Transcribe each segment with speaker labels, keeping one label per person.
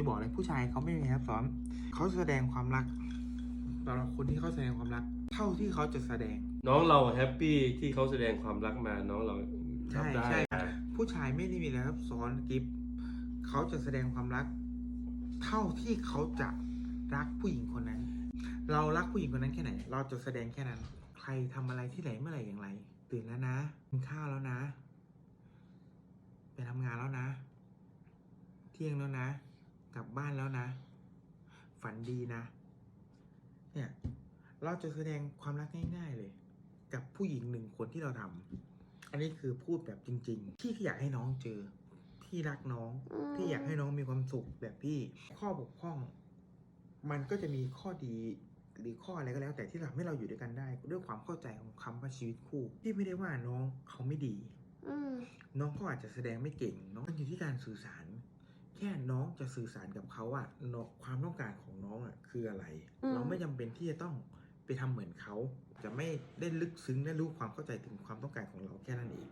Speaker 1: จะบอกเลยผู้ชายเขาไม่มีครับสอนเขาแสดงความรักสำหรับคนที่เขาแสดงความรัก เท่าที่เขาจะแสดง
Speaker 2: น้องเราแฮปปี้ที่เขาแสดงความรักมาน้องเรา
Speaker 1: ใช่
Speaker 2: รับได้
Speaker 1: ใช่
Speaker 2: อะ
Speaker 1: ผู้ชายไม่ได้มีอะไรครับซ้อนกิฟเขาจะแสดงความรัก เท่าที่เขาจะรักผู้หญิงคนนั้น เรารักผู้หญิงคนนั้นแค่ไหน เราจะแสดงแค่นั้น ใครทำอะไรที่ไหนเมื่อไหร่อย่างไร ตื่นแล้วนะกินข้าวแล้วนะ ไปทำงานแล้วนะ เที่ยงแล้วนะ กลับบ้านแล้วนะ ฝันดีนะ เนี่ย เราจะแสดงความรักง่ายๆเลย กับผู้หญิงหนึ่งคนที่เราทำอันนี้คือพูดแบบจริง ๆ ที่อยากให้น้องเจอ ที่รักน้อง ที่อยากให้น้องมีความสุขแบบพี่ ข้อบกพร่อง มันก็จะมีข้อดีหรือข้ออะไรก็แล้วแต่ที่ทำให้เราอยู่ด้วยกันได้ ด้วยความเข้าใจของคำว่าชีวิตคู่พี่ไม่ได้ว่าน้องเขาไม่ดี
Speaker 3: อืม
Speaker 1: น้องเขาอาจจะแสดงไม่เก่ง น้องมันอยู่ที่การสื่อสาร แค่น้องจะสื่อสารกับเขาอะเนาะความต้องการของน้องอะคืออะไร เราไม่จำเป็นที่จะต้องไปทำเหมือนเขาจะไม่ได้ลึกซึ้งได้รู้ความเข้าใจถึงความต้องการของเราแค่นั้นเอง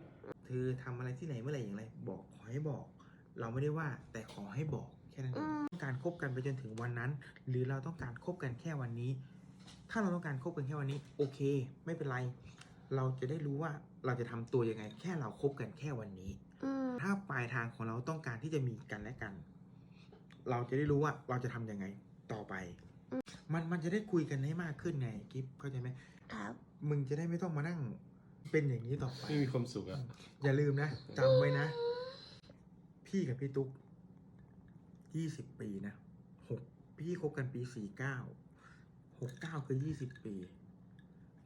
Speaker 1: เธอทำอะไรที่ไหนเมื่อไหร่อย่างไร บอกขอให้บอก เราไม่ได้ว่าแต่ขอให้บอกแค่นั้นเองต้องการคบกันไปจนถึงวันนั้น หรือเราต้องการคบกันแค่วันนี้ ถ้าเราต้องการคบกันแค่วันนี้ โอเค ไม่เป็นไร เราจะได้รู้ว่าเราจะทำตัวยังไง แค่เราคบกันแค่วันนี้
Speaker 3: อืม
Speaker 1: ถ้าปลายทางของเราต้องการที่จะมีกันและกัน เราจะได้รู้ว่าเราจะทำยังไงต่อไป มันมันจะได้คุยกันให้มากขึ้นไงกิฟเข้าใจไหม
Speaker 3: ครับ
Speaker 1: มึงจะได้ไม่ต้องมานั่งเป็นอย่างนี้ต่อไป
Speaker 2: ไม่มีความสุขอะ
Speaker 1: อย่าลืมนะจำไว้นะ พี่กับพี่ตุ๊กยี่สิบปีนะหกพี่คบกันปีสี่เก้าหกเก้าคือยี่สิบปี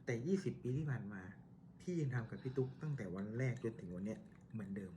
Speaker 1: แต่ยี่สิบปีที่ผ่านมา พี่ยังทำกับพี่ตุ๊กตั้งแต่วันแรกจนถึงวันเนี้ยเหมือนเดิม